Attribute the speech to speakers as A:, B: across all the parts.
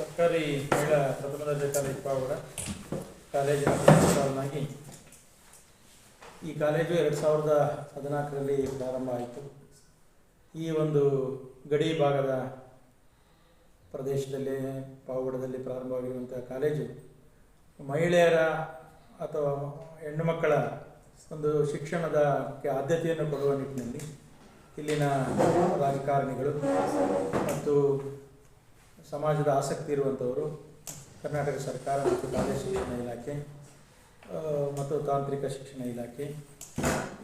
A: ಸರ್ಕಾರಿ ಮಹಿಳಾ ಪ್ರಥಮ ದರ್ಜೆ ಕಾಲೇಜು ಪಾವಗಡ, ಕಾಲೇಜಿನ ಪ್ರಿನ್ಸಿಪಾಲ್ನಾಗಿ ಈ ಕಾಲೇಜು ಎರಡು ಸಾವಿರದ ಹದಿನಾಲ್ಕರಲ್ಲಿ ಪ್ರಾರಂಭ ಆಯಿತು. ಈ ಒಂದು ಗಡಿ ಭಾಗದ ಪ್ರದೇಶದಲ್ಲಿ, ಪಾವಗಡದಲ್ಲಿ ಪ್ರಾರಂಭವಾಗಿರುವಂಥ ಕಾಲೇಜು ಮಹಿಳೆಯರ ಅಥವಾ ಹೆಣ್ಣು ಮಕ್ಕಳ ಒಂದು ಶಿಕ್ಷಣದ ಆದ್ಯತೆಯನ್ನು ಕೊಡುವ ನಿಟ್ಟಿನಲ್ಲಿ ಇಲ್ಲಿನ ರಾಜಕಾರಣಿಗಳು ಮತ್ತು ಸಮಾಜದ ಆಸಕ್ತಿ ಇರುವಂಥವರು ಕರ್ನಾಟಕ ಸರ್ಕಾರ ಮತ್ತು ಕಾಲೇಜು ಶಿಕ್ಷಣ ಇಲಾಖೆ ಮತ್ತು ತಾಂತ್ರಿಕ ಶಿಕ್ಷಣ ಇಲಾಖೆ.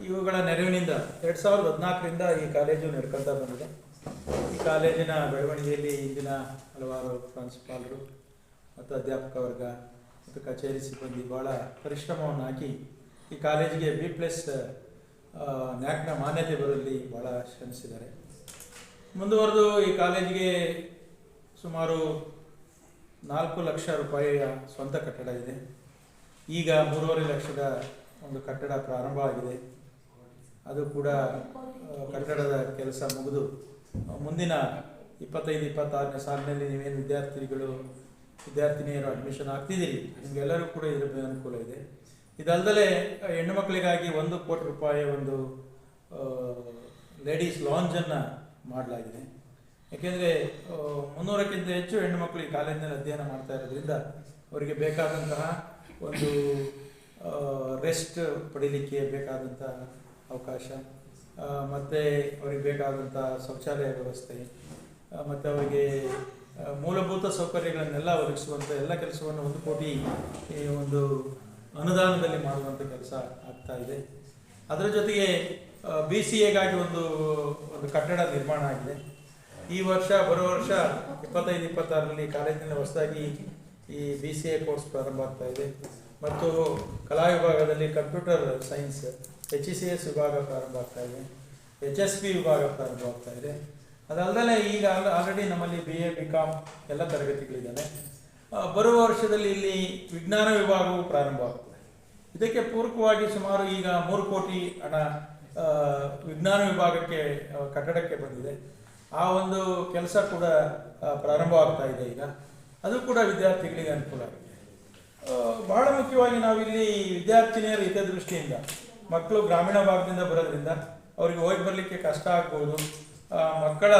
A: ಇವುಗಳ ನೆರವಿನಿಂದ ಎರಡು ಸಾವಿರದ ಹದಿನಾಲ್ಕರಿಂದ ಈ ಕಾಲೇಜು ನಡ್ಕೊತಾ ಬಂದಿದೆ. ಈ ಕಾಲೇಜಿನ ಬೆಳವಣಿಗೆಯಲ್ಲಿ ಇಂದಿನ ಹಲವಾರು ಪ್ರಾಂಶುಪಾಲರು ಮತ್ತು ಅಧ್ಯಾಪಕ ವರ್ಗ ಮತ್ತು ಕಚೇರಿ ಸಿಬ್ಬಂದಿ ಭಾಳ ಪರಿಶ್ರಮವನ್ನು ಹಾಕಿ ಈ ಕಾಲೇಜಿಗೆ ಬಿ ಪ್ಲಸ್ ನ್ಯಾಕ್ನ ಮಾನ್ಯತೆ ಬರುವಲ್ಲಿ ಭಾಳ ಶ್ರಮಿಸಿದ್ದಾರೆ. ಮುಂದುವರೆದು ಈ ಕಾಲೇಜಿಗೆ ಸುಮಾರು ನಾಲ್ಕು ಲಕ್ಷ ರೂಪಾಯಿಯ ಸ್ವಂತ ಕಟ್ಟಡ ಇದೆ. ಈಗ ಮೂರುವರೆ ಲಕ್ಷದ ಒಂದು ಕಟ್ಟಡ ಪ್ರಾರಂಭ ಆಗಿದೆ. ಅದು ಕೂಡ ಕಟ್ಟಡದ ಕೆಲಸ ಮುಗಿದು, ಮುಂದಿನ ಇಪ್ಪತ್ತೈದು, ಇಪ್ಪತ್ತಾರನೇ ಸಾಲಿನಲ್ಲಿ ನೀವೇನು ವಿದ್ಯಾರ್ಥಿಗಳು ವಿದ್ಯಾರ್ಥಿನಿಯರು ಅಡ್ಮಿಷನ್ ಆಗ್ತಿದ್ದೀರಿ? ನಿಮಗೆಲ್ಲರೂ ಕೂಡ ಇದರ ಅನುಕೂಲ ಇದೆ. ಇದಲ್ಲದೆ ಹೆಣ್ಣು ಮಕ್ಕಳಿಗಾಗಿ ಒಂದು ಕೋಟಿ ರೂಪಾಯಿ ಒಂದು ಲೇಡೀಸ್ ಲಾಂಜನ್ನು ಮಾಡಲಾಗಿದೆ. ಯಾಕೆಂದರೆ ಮುನ್ನೂರಕ್ಕಿಂತ ಹೆಚ್ಚು ಹೆಣ್ಣು ಮಕ್ಕಳು ಈ ಕಾಲೇಜಿನಲ್ಲಿ ಅಧ್ಯಯನ ಮಾಡ್ತಾ ಇರೋದ್ರಿಂದ ಅವರಿಗೆ ಬೇಕಾದಂತಹ ಒಂದು ರೆಸ್ಟ್ ಪಡೀಲಿಕ್ಕೆ ಬೇಕಾದಂಥ ಅವಕಾಶ ಮತ್ತು ಅವರಿಗೆ ಬೇಕಾದಂಥ ಶೌಚಾಲಯ ವ್ಯವಸ್ಥೆ ಮತ್ತು ಅವರಿಗೆ ಮೂಲಭೂತ ಸೌಕರ್ಯಗಳನ್ನೆಲ್ಲ ಒದಗಿಸುವಂಥ ಎಲ್ಲ ಕೆಲಸವನ್ನು ಒಂದು ಕೋಟಿ ಈ ಒಂದು ಅನುದಾನದಲ್ಲಿ ಮಾಡುವಂಥ ಕೆಲಸ ಆಗ್ತಾ ಇದೆ. ಅದರ ಜೊತೆಗೆ ಬಿ ಸಿ ಎಗಾಗಿ ಒಂದು ಒಂದು ಕಟ್ಟಡ ನಿರ್ಮಾಣ ಆಗಿದೆ. ಈ ವರ್ಷ ಬರೋ ವರ್ಷ ಇಪ್ಪತ್ತೈದು, ಇಪ್ಪತ್ತಾರರಲ್ಲಿ ಕಾಲೇಜಿನಲ್ಲಿ ಹೊಸದಾಗಿ ಈ ಬಿ ಸಿ ಎ ಕೋರ್ಸ್ ಪ್ರಾರಂಭ ಆಗ್ತಾ ಇದೆ. ಮತ್ತು ಕಲಾ ವಿಭಾಗದಲ್ಲಿ computer science H E C S ವಿಭಾಗ ಪ್ರಾರಂಭ ಆಗ್ತಾ ಇದೆ. ಎಚ್ ಎಸ್ ಪಿ ವಿಭಾಗ ಪ್ರಾರಂಭ ಆಗ್ತಾ ಇದೆ. ಅದಲ್ಲದೆ ಈಗ ಆಲ್ರೆಡಿ ನಮ್ಮಲ್ಲಿ ಬಿ ಎ ಬಿ ಕಾಮ್ ಎಲ್ಲ ತರಗತಿಗಳಿದ್ದಾವೆ. ಬರುವ ವರ್ಷದಲ್ಲಿ ಇಲ್ಲಿ ವಿಜ್ಞಾನ ವಿಭಾಗವು ಪ್ರಾರಂಭ ಆಗ್ತದೆ. ಇದಕ್ಕೆ ಪೂರಕವಾಗಿ ಸುಮಾರು ಈಗ ಮೂರು ಕೋಟಿ ಹಣ ವಿಜ್ಞಾನ ವಿಭಾಗಕ್ಕೆ ಕಟ್ಟಡಕ್ಕೆ ಬಂದಿದೆ. ಆ ಒಂದು ಕೆಲಸ ಕೂಡ ಪ್ರಾರಂಭ ಪ್ರಾರಂಭವಾಗ್ತಾ ಇದೆ ಈಗ. ಅದು ಕೂಡ ವಿದ್ಯಾರ್ಥಿಗಳಿಗೆ ಅನುಕೂಲ ಬಹಳ ಮುಖ್ಯವಾಗಿ ನಾವಿಲ್ಲಿ ವಿದ್ಯಾರ್ಥಿನಿಯರ ಹಿತದೃಷ್ಟಿಯಿಂದ, ಮಕ್ಕಳು ಗ್ರಾಮೀಣ ಭಾಗದಿಂದ ಬರೋದ್ರಿಂದ ಅವರಿಗೆ ಹೋಗಿ ಬರಲಿಕ್ಕೆ ಕಷ್ಟ ಆಗ್ಬೋದು. ಮಕ್ಕಳ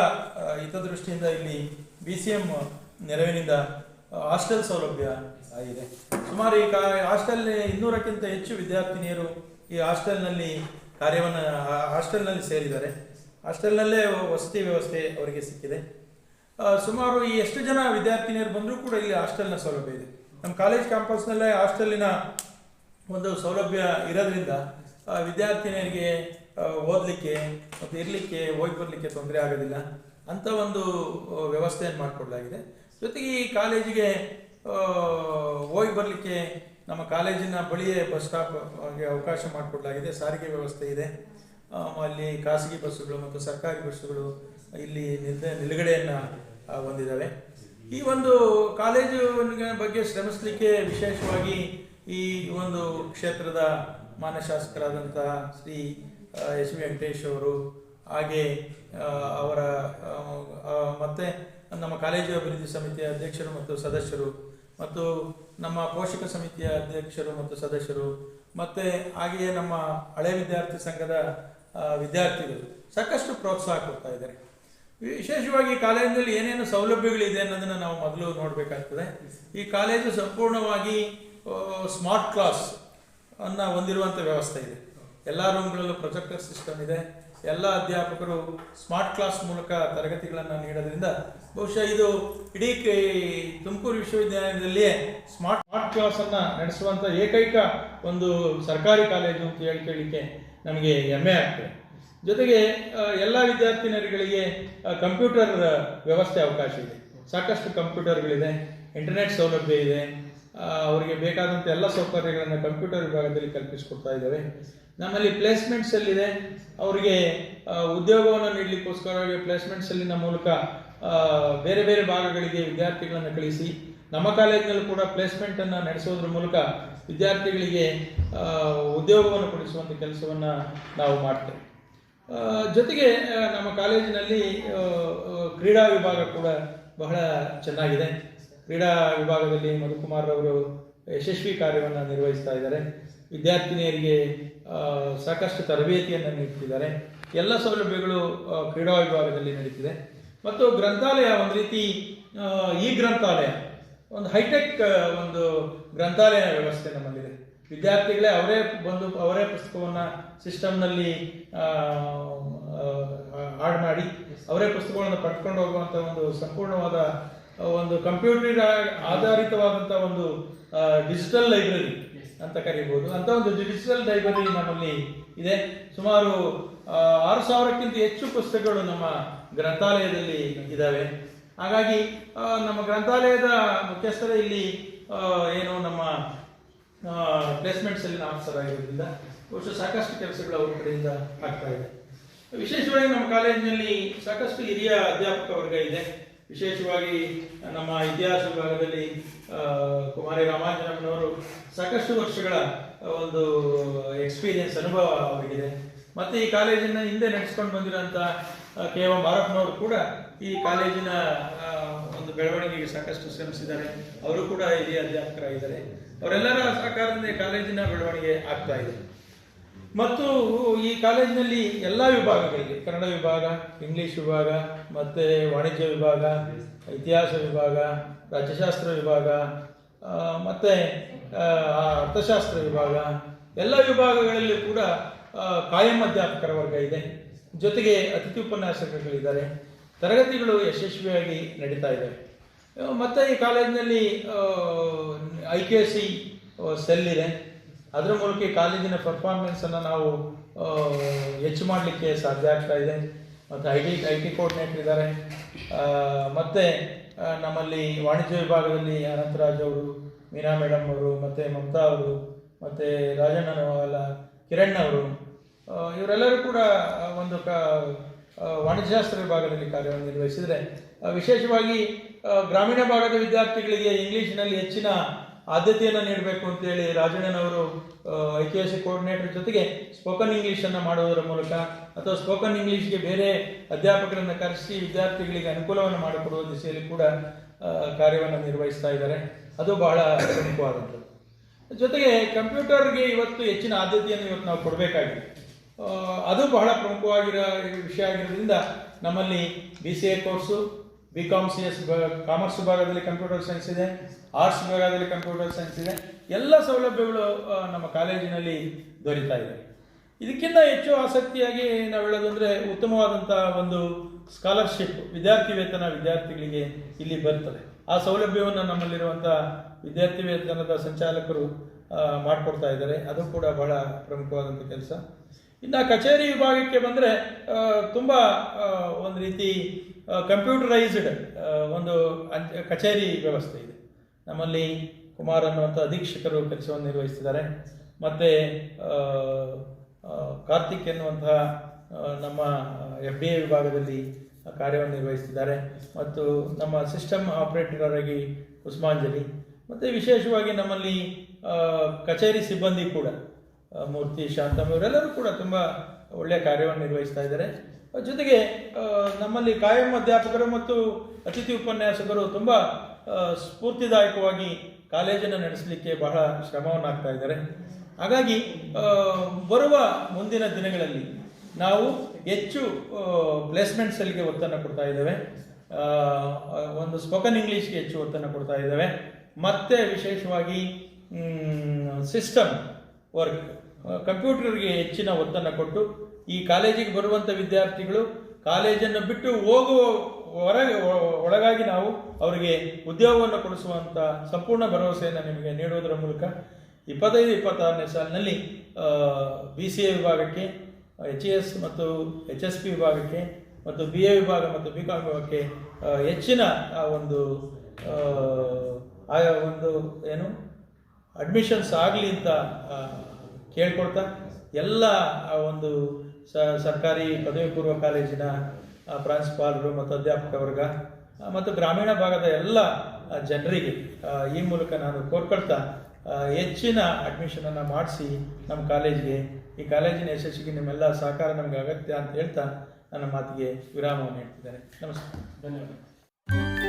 A: ಹಿತದೃಷ್ಟಿಯಿಂದ ಇಲ್ಲಿ ಬಿ ಸಿ ಎಂ ನೆರವಿನಿಂದ ಹಾಸ್ಟೆಲ್ ಸೌಲಭ್ಯ ಆಗಿದೆ. ಸುಮಾರು ಈ ಕಾ ಹಾಸ್ಟೆಲ್ ಇನ್ನೂರಕ್ಕಿಂತ ಹೆಚ್ಚು ವಿದ್ಯಾರ್ಥಿನಿಯರು ಈ ಹಾಸ್ಟೆಲ್ನಲ್ಲಿ ಕಾರ್ಯವನ್ನು ಹಾಸ್ಟೆಲ್ನಲ್ಲಿ ಸೇರಿದ್ದಾರೆ. ಹಾಸ್ಟೆಲ್ನಲ್ಲೇ ವಸತಿ ವ್ಯವಸ್ಥೆ ಅವರಿಗೆ ಸಿಕ್ಕಿದೆ. ಸುಮಾರು ಈ ಎಷ್ಟು ಜನ ವಿದ್ಯಾರ್ಥಿನಿಯರು ಬಂದರೂ ಕೂಡ ಇಲ್ಲಿ ಹಾಸ್ಟೆಲ್ನ ಸೌಲಭ್ಯ ಇದೆ. ನಮ್ಮ ಕಾಲೇಜ್ ಕ್ಯಾಂಪಸ್ನಲ್ಲೇ ಹಾಸ್ಟೆಲಿನ ಒಂದು ಸೌಲಭ್ಯ ಇರೋದ್ರಿಂದ ವಿದ್ಯಾರ್ಥಿನಿಯರಿಗೆ ಓದಲಿಕ್ಕೆ ಮತ್ತು ಇರಲಿಕ್ಕೆ, ಹೋಗಿ ಬರಲಿಕ್ಕೆ ತೊಂದರೆ ಆಗೋದಿಲ್ಲ. ಅಂತ ಒಂದು ವ್ಯವಸ್ಥೆಯನ್ನು ಮಾಡಿಕೊಡಲಾಗಿದೆ. ಜೊತೆಗೆ ಈ ಕಾಲೇಜಿಗೆ ಹೋಗಿ ಬರಲಿಕ್ಕೆ ನಮ್ಮ ಕಾಲೇಜಿನ ಬಳಿಯೇ ಬಸ್ ಸ್ಟಾಪ್ಗೆ ಅವಕಾಶ ಮಾಡಿಕೊಡಲಾಗಿದೆ. ಸಾರಿಗೆ ವ್ಯವಸ್ಥೆ ಇದೆ. ಅಲ್ಲಿ ಖಾಸಗಿ ಬಸ್ಸುಗಳು ಮತ್ತು ಸರ್ಕಾರಿ ಬಸ್ಸುಗಳು ಇಲ್ಲಿ ನಿಲ್ದ ನಿಲುಗಡೆಯನ್ನು ಹೊಂದಿದ್ದಾವೆ ಈ ಒಂದು ಕಾಲೇಜು ಬಗ್ಗೆ ಶ್ರಮಿಸಲಿಕ್ಕೆ ವಿಶೇಷವಾಗಿ ಈ ಒಂದು ಕ್ಷೇತ್ರದ ಮಾನ್ಯ ಶ್ರೀ ಎಸ್. ವಿ. ವೆಂಕಟೇಶ್ ಅವರು, ಹಾಗೆ ಅವರ ಮತ್ತೆ ನಮ್ಮ ಕಾಲೇಜು ಅಭಿವೃದ್ಧಿ ಸಮಿತಿಯ ಅಧ್ಯಕ್ಷರು ಮತ್ತು ಸದಸ್ಯರು ಮತ್ತು ನಮ್ಮ ಪೋಷಕ ಸಮಿತಿಯ ಅಧ್ಯಕ್ಷರು ಮತ್ತು ಸದಸ್ಯರು, ಮತ್ತೆ ಹಾಗೆಯೇ ನಮ್ಮ ಹಳೆ ವಿದ್ಯಾರ್ಥಿ ಸಂಘದ ವಿದ್ಯಾರ್ಥಿಗಳು ಸಾಕಷ್ಟು ಪ್ರೋತ್ಸಾಹ ಕೊಡ್ತಾ ಇದ್ದಾರೆ. ವಿಶೇಷವಾಗಿ ಕಾಲೇಜಿನಲ್ಲಿ ಏನೇನು ಸೌಲಭ್ಯಗಳಿದೆ ಅನ್ನೋದನ್ನ ನಾವು ಮೊದಲು ನೋಡಬೇಕಾಗ್ತದೆ. ಈ ಕಾಲೇಜು ಸಂಪೂರ್ಣವಾಗಿ ಸ್ಮಾರ್ಟ್ ಕ್ಲಾಸ್ ಅನ್ನ ಹೊಂದಿರುವಂಥ ವ್ಯವಸ್ಥೆ ಇದೆ. ಎಲ್ಲ ರೂಮ್ಗಳಲ್ಲೂ ಪ್ರೊಜೆಕ್ಟರ್ ಸಿಸ್ಟಮ್ ಇದೆ. ಎಲ್ಲ ಅಧ್ಯಾಪಕರು ಸ್ಮಾರ್ಟ್ ಕ್ಲಾಸ್ ಮೂಲಕ ತರಗತಿಗಳನ್ನು ನೀಡೋದ್ರಿಂದ ಬಹುಶಃ ಇದು ಇಡೀ ತುಮಕೂರು ವಿಶ್ವವಿದ್ಯಾಲಯದಲ್ಲಿಯೇ ಸ್ಮಾರ್ಟ್ ಸ್ಮಾರ್ಟ್ ಕ್ಲಾಸ್ ಅನ್ನ ನಡೆಸುವಂತ ಏಕೈಕ ಒಂದು ಸರ್ಕಾರಿ ಕಾಲೇಜು ಅಂತ ಹೇಳಿ ಕೇಳಲಿಕ್ಕೆ ನಮಗೆ ಹೆಮ್ಮೆ ಆಗ್ತದೆ. ಜೊತೆಗೆ ಎಲ್ಲ ವಿದ್ಯಾರ್ಥಿನಿಯರುಗಳಿಗೆ ಕಂಪ್ಯೂಟರ್ ವ್ಯವಸ್ಥೆ ಅವಕಾಶ ಇದೆ. ಸಾಕಷ್ಟು ಕಂಪ್ಯೂಟರ್ಗಳಿದೆ, ಇಂಟರ್ನೆಟ್ ಸೌಲಭ್ಯ ಇದೆ ಅವರಿಗೆ ಬೇಕಾದಂಥ ಎಲ್ಲ ಸೌಕರ್ಯಗಳನ್ನು ಕಂಪ್ಯೂಟರ್ ವಿಭಾಗದಲ್ಲಿ ಕಲ್ಪಿಸಿಕೊಡ್ತಾ ಇದ್ದೇವೆ. ನಮ್ಮಲ್ಲಿ ಪ್ಲೇಸ್ಮೆಂಟ್ಸ್ ಸೆಲ್ ಇದೆ ಅವರಿಗೆ ಉದ್ಯೋಗವನ್ನು ನೀಡಲಿಕ್ಕೋಸ್ಕರವಾಗಿ ಪ್ಲೇಸ್ಮೆಂಟ್ಸ್ ಸೆಲ್ಲಿನ ಮೂಲಕ ಬೇರೆ ಬೇರೆ ಭಾಗಗಳಿಗೆ ವಿದ್ಯಾರ್ಥಿಗಳನ್ನು ಕಳಿಸಿ, ನಮ್ಮ ಕಾಲೇಜಿನಲ್ಲೂ ಕೂಡ ಪ್ಲೇಸ್ಮೆಂಟ್ ಅನ್ನು ನಡೆಸೋದ್ರ ಮೂಲಕ ವಿದ್ಯಾರ್ಥಿಗಳಿಗೆ ಉದ್ಯೋಗವನ್ನು ಕೊಡಿಸುವಂಥ ಕೆಲಸವನ್ನು ನಾವು ಮಾಡ್ತೇವೆ. ಜೊತೆಗೆ ನಮ್ಮ ಕಾಲೇಜಿನಲ್ಲಿ ಕ್ರೀಡಾ ವಿಭಾಗ ಕೂಡ ಬಹಳ ಚೆನ್ನಾಗಿದೆ. ಕ್ರೀಡಾ ವಿಭಾಗದಲ್ಲಿ ಮಧುಕುಮಾರ್ ಅವರು ಯಶಸ್ವಿ ಕಾರ್ಯವನ್ನು ನಿರ್ವಹಿಸ್ತಾ ಇದ್ದಾರೆ. ವಿದ್ಯಾರ್ಥಿನಿಯರಿಗೆ ಸಾಕಷ್ಟು ತರಬೇತಿಯನ್ನು ನೀಡ್ತಿದ್ದಾರೆ. ಎಲ್ಲ ಸೌಲಭ್ಯಗಳು ಕ್ರೀಡಾ ವಿಭಾಗದಲ್ಲಿ ನಡೀತಿದೆ. ಮತ್ತು ಗ್ರಂಥಾಲಯ ಒಂದು ರೀತಿ ಈ ಗ್ರಂಥಾಲಯ, ಒಂದು ಹೈಟೆಕ್ ಒಂದು ಗ್ರಂಥಾಲಯ ವ್ಯವಸ್ಥೆ ನಮ್ಮಲ್ಲಿದೆ. ವಿದ್ಯಾರ್ಥಿಗಳೇ ಅವರೇ ಬಂದು, ಅವರೇ ಪುಸ್ತಕವನ್ನು ಸಿಸ್ಟಮ್ನಲ್ಲಿ ಆಡ್ ಮಾಡಿ, ಅವರೇ ಪುಸ್ತಕಗಳನ್ನು ಪಡ್ಕೊಂಡು ಹೋಗುವಂಥ ಒಂದು ಸಂಪೂರ್ಣವಾದ ಒಂದು ಕಂಪ್ಯೂಟರ್ ಆಧಾರಿತವಾದಂಥ ಒಂದು ಡಿಜಿಟಲ್ ಲೈಬ್ರರಿ ಅಂತ ಕರೀಬಹುದು ಅಂತ ಒಂದು ಡಿಜಿಟಲ್ ಲೈಬ್ರರಿ ನಮ್ಮಲ್ಲಿ ಇದೆ. ಸುಮಾರು ಆರು ಸಾವಿರಕ್ಕಿಂತ ಹೆಚ್ಚು ಪುಸ್ತಕಗಳು ನಮ್ಮ ಗ್ರಂಥಾಲಯದಲ್ಲಿ ಇದ್ದಾವೆ ಹಾಗಾಗಿ ನಮ್ಮ ಗ್ರಂಥಾಲಯದ ಮುಖ್ಯಸ್ಥರ ಇಲ್ಲಿ ಏನು ನಮ್ಮ ಪ್ಲೇಸ್ಮೆಂಟ್ಸ್ ಅಲ್ಲಿ ಆಫೀಸರ್ ಆಗಿರೋದ್ರಿಂದ ಬಹುಶಃ ಸಾಕಷ್ಟು ಕೆಲಸಗಳು ಅವ್ರ ಕಡೆಯಿಂದ ಆಗ್ತಾ ಇದೆ. ವಿಶೇಷವಾಗಿ ನಮ್ಮ ಕಾಲೇಜಿನಲ್ಲಿ ಸಾಕಷ್ಟು ಹಿರಿಯ ಅಧ್ಯಾಪಕ ವರ್ಗ ಇದೆ. ವಿಶೇಷವಾಗಿ ನಮ್ಮ ಇತಿಹಾಸ ವಿಭಾಗದಲ್ಲಿ ಕುಮಾರಿ ರಾಮಾಂಜನಮ್ಮನವರು ಸಾಕಷ್ಟು ವರ್ಷಗಳ ಒಂದು ಎಕ್ಸ್ಪೀರಿಯನ್ಸ್ ಅನುಭವ ಅವರಿಗಿದೆ. ಮತ್ತು ಈ ಕಾಲೇಜಿನ ಹಿಂದೆ ನಡೆಸ್ಕೊಂಡು ಬಂದಿರೋಂಥ ಕೆ ಎಂ ಭಾರತ್ನವರು ಕೂಡ ಈ ಕಾಲೇಜಿನ ಒಂದು ಬೆಳವಣಿಗೆಗೆ ಸಾಕಷ್ಟು ಶ್ರಮಿಸಿದ್ದಾರೆ. ಅವರು ಕೂಡ ಇಲ್ಲಿ ಅಧ್ಯಾಪಕರಾಗಿದ್ದಾರೆ. ಅವರೆಲ್ಲರ ಸಹಕಾರದಿಂದ ಕಾಲೇಜಿನ ಬೆಳವಣಿಗೆ ಆಗ್ತಾ ಇದೆ. ಮತ್ತು ಈ ಕಾಲೇಜಿನಲ್ಲಿ ಎಲ್ಲ ವಿಭಾಗಗಳಿವೆ ಕನ್ನಡ ವಿಭಾಗ, ಇಂಗ್ಲಿಷ್ ವಿಭಾಗ, ಮತ್ತು ವಾಣಿಜ್ಯ ವಿಭಾಗ, ಇತಿಹಾಸ ವಿಭಾಗ, ರಾಜ್ಯಶಾಸ್ತ್ರ ವಿಭಾಗ ಮತ್ತು ಅರ್ಥಶಾಸ್ತ್ರ ವಿಭಾಗ, ಎಲ್ಲ ವಿಭಾಗಗಳಲ್ಲಿ ಕೂಡ ಕಾಯಂ ಅಧ್ಯಾಪಕರ ವರ್ಗ ಇದೆ. ಜೊತೆಗೆ ಅತಿಥಿ ಉಪನ್ಯಾಸಕರುಗಳಿದ್ದಾರೆ. ತರಗತಿಗಳು ಯಶಸ್ವಿಯಾಗಿ ನಡೀತಾ ಇದೆ. ಮತ್ತೆ ಈ ಕಾಲೇಜಿನಲ್ಲಿ ಐ ಕೆ ಸಿ ಸೆಲ್ ಇದೆ. ಅದರ ಮೂಲಕ ಈ ಕಾಲೇಜಿನ ಪರ್ಫಾರ್ಮೆನ್ಸನ್ನು ನಾವು ಹೆಚ್ಚು ಮಾಡಲಿಕ್ಕೆ ಸಾಧ್ಯ ಆಗ್ತಾ ಇದೆ. ಮತ್ತು I T I T coordinator ಇದ್ದಾರೆ ಮತ್ತು ನಮ್ಮಲ್ಲಿ ವಾಣಿಜ್ಯ ವಿಭಾಗದಲ್ಲಿ ಅನಂತರಾಜ್ ಅವರು, ಮೀನಾ ಮೇಡಮ್ ಅವರು, ಮತ್ತು ಮಮತಾ ಅವರು, ಮತ್ತು ರಾಜಣ್ಣನ ಕಿರಣ್ ಅವರು ಇವರೆಲ್ಲರೂ ಕೂಡ ಒಂದು ಕ ವಾಣಿಜ್ಯಶಾಸ್ತ್ರ ವಿಭಾಗದಲ್ಲಿ ಕಾರ್ಯವನ್ನು ನಿರ್ವಹಿಸಿದರೆ ವಿಶೇಷವಾಗಿ ಗ್ರಾಮೀಣ ಭಾಗದ ವಿದ್ಯಾರ್ಥಿಗಳಿಗೆ ಇಂಗ್ಲಿಷ್ನಲ್ಲಿ ಹೆಚ್ಚಿನ ಆದ್ಯತೆಯನ್ನು ನೀಡಬೇಕು ಅಂತೇಳಿ ರಾಜಣ್ಣನವರು I K S C coordinator ಜೊತೆಗೆ ಸ್ಪೋಕನ್ ಇಂಗ್ಲೀಷನ್ನು ಮಾಡೋದರ ಮೂಲಕ ಅಥವಾ ಸ್ಪೋಕನ್ ಇಂಗ್ಲೀಷ್ಗೆ ಬೇರೆ ಅಧ್ಯಾಪಕರನ್ನು ಕರೆಸಿ ವಿದ್ಯಾರ್ಥಿಗಳಿಗೆ ಅನುಕೂಲವನ್ನು ಮಾಡಿಕೊಡುವ ದಿಸೆಯಲ್ಲಿ ಕೂಡ ಕಾರ್ಯವನ್ನು ನಿರ್ವಹಿಸ್ತಾ ಇದ್ದಾರೆ. ಅದು ಬಹಳ ಪ್ರಮುಖವಾದಂಥದ್ದು ಜೊತೆಗೆ ಕಂಪ್ಯೂಟರ್ಗೆ ಇವತ್ತು ಹೆಚ್ಚಿನ ಆದ್ಯತೆಯನ್ನು ಇವತ್ತು ನಾವು ಕೊಡಬೇಕಾಗಿದೆ. ಅದು ಬಹಳ ಪ್ರಮುಖವಾಗಿರೋ ವಿಷಯ ಆಗಿರೋದ್ರಿಂದ ನಮ್ಮಲ್ಲಿ B C A course B com C S commerce ವಿಭಾಗದಲ್ಲಿ ಕಂಪ್ಯೂಟರ್ ಸೈನ್ಸ್ ಇದೆ ಆರ್ಟ್ಸ್ ವಿಭಾಗದಲ್ಲಿ ಕಂಪ್ಯೂಟರ್ ಸೈನ್ಸ್ ಇದೆ. ಎಲ್ಲ ಸೌಲಭ್ಯಗಳು ನಮ್ಮ ಕಾಲೇಜಿನಲ್ಲಿ ದೊರೀತಾ ಇದೆ. ಇದಕ್ಕಿಂತ ಹೆಚ್ಚು ಆಸಕ್ತಿಯಾಗಿ ನಾವು ಹೇಳೋದಂದ್ರೆ ಉತ್ತಮವಾದಂಥ ಒಂದು ಸ್ಕಾಲರ್ಶಿಪ್ ವಿದ್ಯಾರ್ಥಿ ವೇತನ ವಿದ್ಯಾರ್ಥಿಗಳಿಗೆ ಇಲ್ಲಿ ಬರ್ತದೆ. ಆ ಸೌಲಭ್ಯವನ್ನು ನಮ್ಮಲ್ಲಿರುವಂಥ ವಿದ್ಯಾರ್ಥಿ ವೇತನದ ಸಂಚಾಲಕರು ಮಾಡಿಕೊಡ್ತಾ ಇದ್ದಾರೆ. ಅದು ಕೂಡ ಬಹಳ ಪ್ರಮುಖವಾದಂಥ ಕೆಲಸ. ಇನ್ನು ಕಚೇರಿ ವಿಭಾಗಕ್ಕೆ ಬಂದರೆ ತುಂಬ ಒಂದು ರೀತಿ ಕಂಪ್ಯೂಟರೈಸ್ಡ್ ಒಂದು ಕಚೇರಿ ವ್ಯವಸ್ಥೆ ಇದೆ. ನಮ್ಮಲ್ಲಿ ಕುಮಾರ್ ಅನ್ನುವಂಥ ಅಧೀಕ್ಷಕರು ಕೆಲಸವನ್ನು ನಿರ್ವಹಿಸ್ತಿದ್ದಾರೆ. ಮತ್ತು ಕಾರ್ತಿಕ್ ಎನ್ನುವಂತಹ ನಮ್ಮ ಎಫ್ ಡಿ ಎ ವಿಭಾಗದಲ್ಲಿ ಕಾರ್ಯವನ್ನು ನಿರ್ವಹಿಸ್ತಿದ್ದಾರೆ. ಮತ್ತು ನಮ್ಮ ಸಿಸ್ಟಮ್ ಆಪರೇಟರ್ ಆಗಿ ಉಸ್ಮಾಂಜಲಿ. ಮತ್ತು ವಿಶೇಷವಾಗಿ ನಮ್ಮಲ್ಲಿ ಕಚೇರಿ ಸಿಬ್ಬಂದಿ ಕೂಡ ಮೂರ್ತಿ, ಶಾಂತಮ್ಮ, ಇವರೆಲ್ಲರೂ ಕೂಡ ತುಂಬ ಒಳ್ಳೆಯ ಕಾರ್ಯವನ್ನು ನಿರ್ವಹಿಸ್ತಾ ಇದ್ದಾರೆ. ಜೊತೆಗೆ ನಮ್ಮಲ್ಲಿ ಕಾಯಂ ಅಧ್ಯಾಪಕರು ಮತ್ತು ಅತಿಥಿ ಉಪನ್ಯಾಸಕರು ತುಂಬ ಸ್ಫೂರ್ತಿದಾಯಕವಾಗಿ ಕಾಲೇಜನ್ನು ನಡೆಸಲಿಕ್ಕೆ ಬಹಳ ಶ್ರಮವನ್ನಾಗ್ತಾ ಇದ್ದಾರೆ. ಹಾಗಾಗಿ ಬರುವ ಮುಂದಿನ ದಿನಗಳಲ್ಲಿ ನಾವು ಹೆಚ್ಚು ಪ್ಲೇಸ್ಮೆಂಟ್ಸಲ್ಲಿಗೆ ಒತ್ತನ್ನು ಕೊಡ್ತಾ ಇದ್ದೇವೆ. ಒಂದು ಸ್ಪೋಕನ್ ಇಂಗ್ಲೀಷ್ಗೆ ಹೆಚ್ಚು ಒತ್ತನ್ನು ಕೊಡ್ತಾ ಇದ್ದೇವೆ. ಮತ್ತೆ ವಿಶೇಷವಾಗಿ ಸಿಸ್ಟಮ್ ವರ್ಕ್ ಕಂಪ್ಯೂಟರ್ಗೆ ಹೆಚ್ಚಿನ ಒತ್ತನ್ನು ಕೊಟ್ಟು ಈ ಕಾಲೇಜಿಗೆ ಬರುವಂಥ ವಿದ್ಯಾರ್ಥಿಗಳು ಕಾಲೇಜನ್ನು ಬಿಟ್ಟು ಹೋಗುವ ಹೊರಗೆ ಒಳಗಾಗಿ ನಾವು ಅವರಿಗೆ ಉದ್ಯೋಗವನ್ನು ಕೊಡಿಸುವಂಥ ಸಂಪೂರ್ಣ ಭರವಸೆಯನ್ನು ನಿಮಗೆ ನೀಡುವುದರ ಮೂಲಕ ಇಪ್ಪತ್ತೈದು, ಇಪ್ಪತ್ತಾರನೇ ಸಾಲಿನಲ್ಲಿ ಬಿ ಸಿ ಎ ವಿಭಾಗಕ್ಕೆ ಎಚ್ ಇ ಎಸ್ ಮತ್ತು ಎಚ್ ಎಸ್ ಪಿ ವಿಭಾಗಕ್ಕೆ ಮತ್ತು ಬಿ ಎ ವಿಭಾಗ ಮತ್ತು ಬಿ ಕಾಮ್ ವಿಭಾಗಕ್ಕೆ ಹೆಚ್ಚಿನ ಒಂದು ಆಯಾ ಒಂದು ಏನು ಅಡ್ಮಿಷನ್ಸ್ ಆಗಲಿ ಅಂತ ಕೇಳ್ಕೊಳ್ತಾ ಎಲ್ಲ, ಆ, ಒಂದು ಸರ್ಕಾರಿ ಪದವಿ ಪೂರ್ವ ಕಾಲೇಜಿನ ಪ್ರಾಂಶುಪಾಲರು ಮತ್ತು ಅಧ್ಯಾಪಕ ವರ್ಗ ಮತ್ತು ಗ್ರಾಮೀಣ ಭಾಗದ ಎಲ್ಲ ಜನರಿಗೆ ಈ ಮೂಲಕ ನಾನು ಕೋರ್ಕೊಳ್ತಾ ಹೆಚ್ಚಿನ ಅಡ್ಮಿಷನನ್ನು ಮಾಡಿಸಿ ನಮ್ಮ ಕಾಲೇಜಿಗೆ. ಈ ಕಾಲೇಜಿನ ಯಶಸ್ಸಿಗೆ ನಿಮ್ಮೆಲ್ಲ ಸಹಕಾರ ನಮಗೆ ಅಗತ್ಯ ಅಂತ ಹೇಳ್ತಾ ನನ್ನ ಮಾತಿಗೆ ವಿರಾಮವನ್ನು ಹೇಳ್ತಿದ್ದೇನೆ. ನಮಸ್ಕಾರ ಧನ್ಯವಾದ.